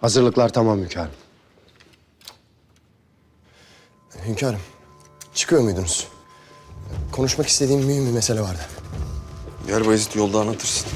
Hazırlıklar tamam hünkârım. Hünkârım, çıkıyor muydunuz? Konuşmak istediğim mühim bir mesele vardı. Gel Bayezid yolda anlatırsın.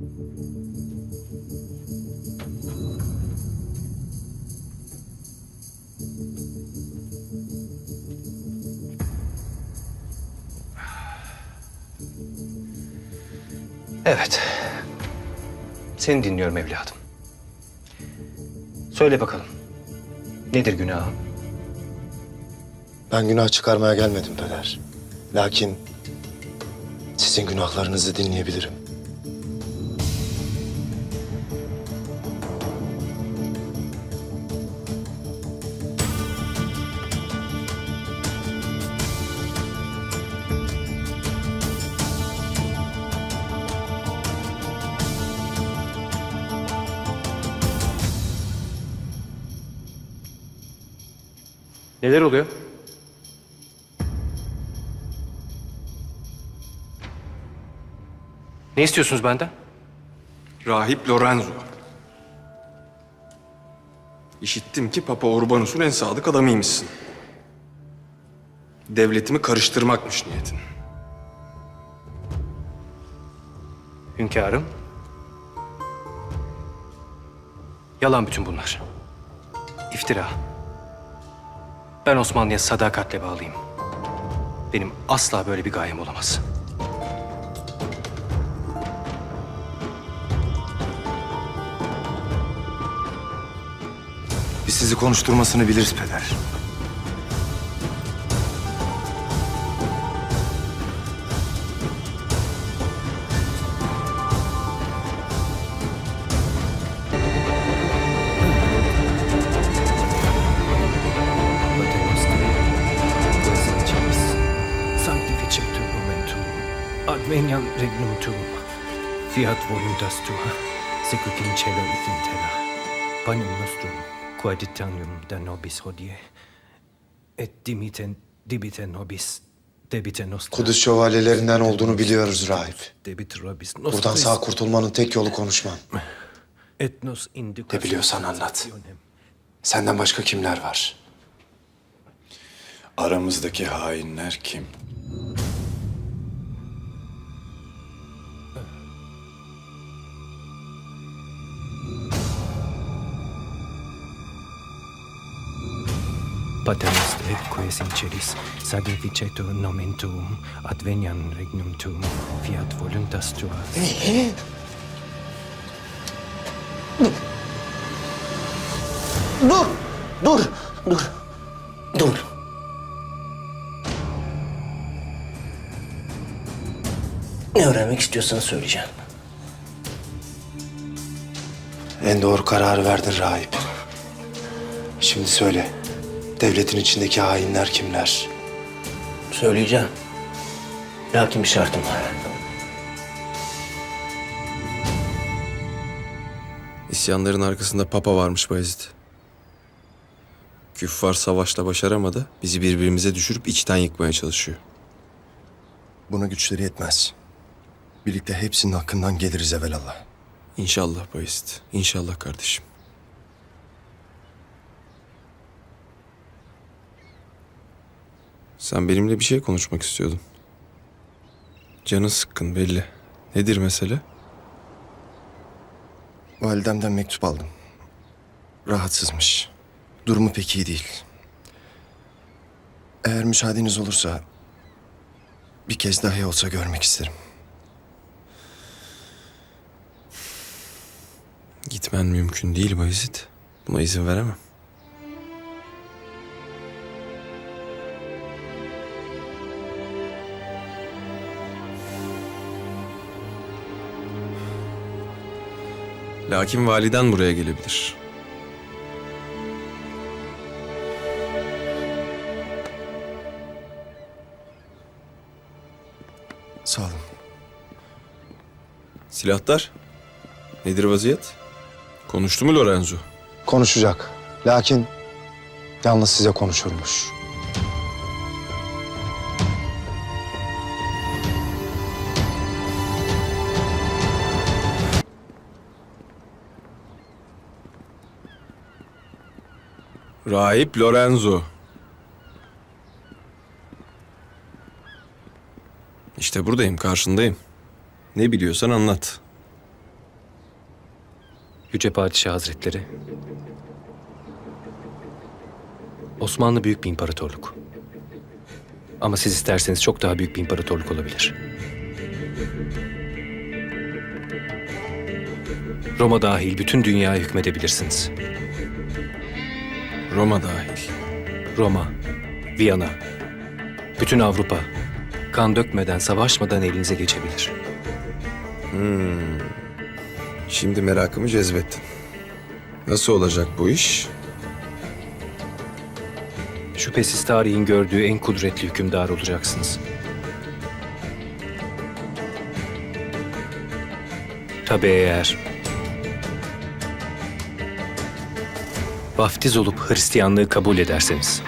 Evet. Seni dinliyorum evladım. Söyle bakalım. Nedir günahım? Ben günah çıkarmaya gelmedim peder. Lakin sizin günahlarınızı dinleyebilirim. Neler oluyor? Ne istiyorsunuz benden? Rahip Lorenzo. İşittim ki Papa Urbanus'un en sadık adamıymışsın. Devletimi karıştırmakmış niyetin. Hünkârım. Yalan bütün bunlar. İftira. Ben Osmanlı'ya sadakatle bağlıyım. Benim asla böyle bir gayem olamaz. Biz sizi konuşturmasını biliriz peder. Fiat voluntas tua, sicut in cielo et in terra. Panem nostrum, quaeditanum da nobis hodie, et dimiten dibite nobis, debite nostra. Kudüs şövalyelerinden olduğunu biliyoruz rahip. Debit robis Buradan nostris, sağ kurtulmanın tek yolu konuşman. et nos Ne biliyorsan anlat. Senden başka kimler var? Aramızdaki hainler kim? Pater noster, qui es in celis, sanctificetur nomen tuum, adveniam regnum tuum, fiat voluntas tua. Dur, dur, dur, dur. Ne öğrenmek istiyorsan söyleyeceğim. En doğru kararı verdin rahip. Şimdi söyle. Devletin içindeki hainler kimler? Söyleyeceğim. Lakin bir şartım var. İsyanların arkasında Papa varmış Bayezid. Küffar savaşla başaramadı. Bizi birbirimize düşürüp içten yıkmaya çalışıyor. Buna güçleri yetmez. Birlikte hepsinin hakkından geliriz evelallah. İnşallah Bayezid. İnşallah kardeşim. Sen benimle bir şey konuşmak istiyordun. Canı sıkkın belli. Nedir mesele? Validemden mektup aldım. Rahatsızmış. Durumu pek iyi değil. Eğer müsaadeniz olursa bir kez dahi olsa görmek isterim. Gitmen mümkün değil Bayezid. Buna izin veremem. Lakin validen buraya gelebilir. Sağ olun. Silahlar? Nedir vaziyet? Konuştu mu Lorenzo? Konuşacak. Lakin yalnız size konuşurmuş. Rahip Lorenzo. İşte buradayım, karşındayım. Ne biliyorsan anlat. Yüce Padişah Hazretleri. Osmanlı büyük bir imparatorluk. Ama siz isterseniz çok daha büyük bir imparatorluk olabilir. Roma dahil bütün dünyaya hükmedebilirsiniz. Roma dahil. Roma, Viyana, bütün Avrupa kan dökmeden, savaşmadan elinize geçebilir. Şimdi merakımı cezbettin. Nasıl olacak bu iş? Şüphesiz tarihin gördüğü en kudretli hükümdar olacaksınız. Tabii eğer vaftiz olup Hristiyanlığı kabul ederseniz.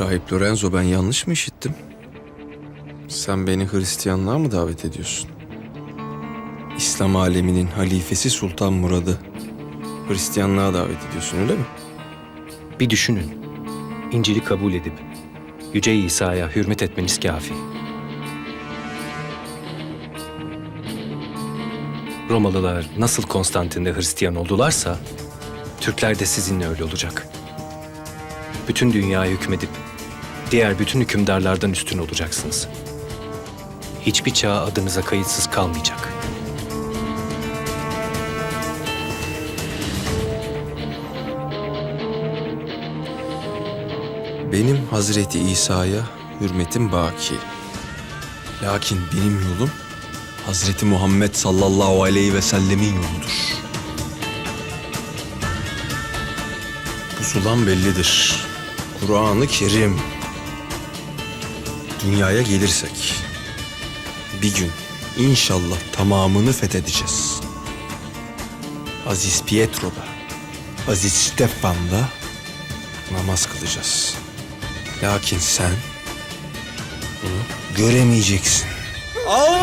Rahip Lorenzo ben yanlış mı işittim? Sen beni Hristiyanlığa mı davet ediyorsun? İslam aleminin halifesi Sultan Murad'ı Hristiyanlığa davet ediyorsun öyle mi? Bir düşünün. İncil'i kabul edip Yüce İsa'ya hürmet etmeniz kafi. Romalılar nasıl Konstantin'de Hristiyan oldularsa Türkler de sizinle öyle olacak. Bütün dünyaya hükmedip diğer bütün hükümdarlardan üstün olacaksınız. Hiçbir çağ adınıza kayıtsız kalmayacak. Benim Hazreti İsa'ya hürmetim baki. Lakin benim yolum Hazreti Muhammed sallallahu aleyhi ve sellemin yoludur. Pusulan bellidir. Kur'an-ı Kerim. Dünyaya gelirsek bir gün inşallah tamamını fethedeceğiz. Aziz Pietro'da, Aziz Stefan'da namaz kılacağız. Lakin sen bunu göremeyeceksin. Allah!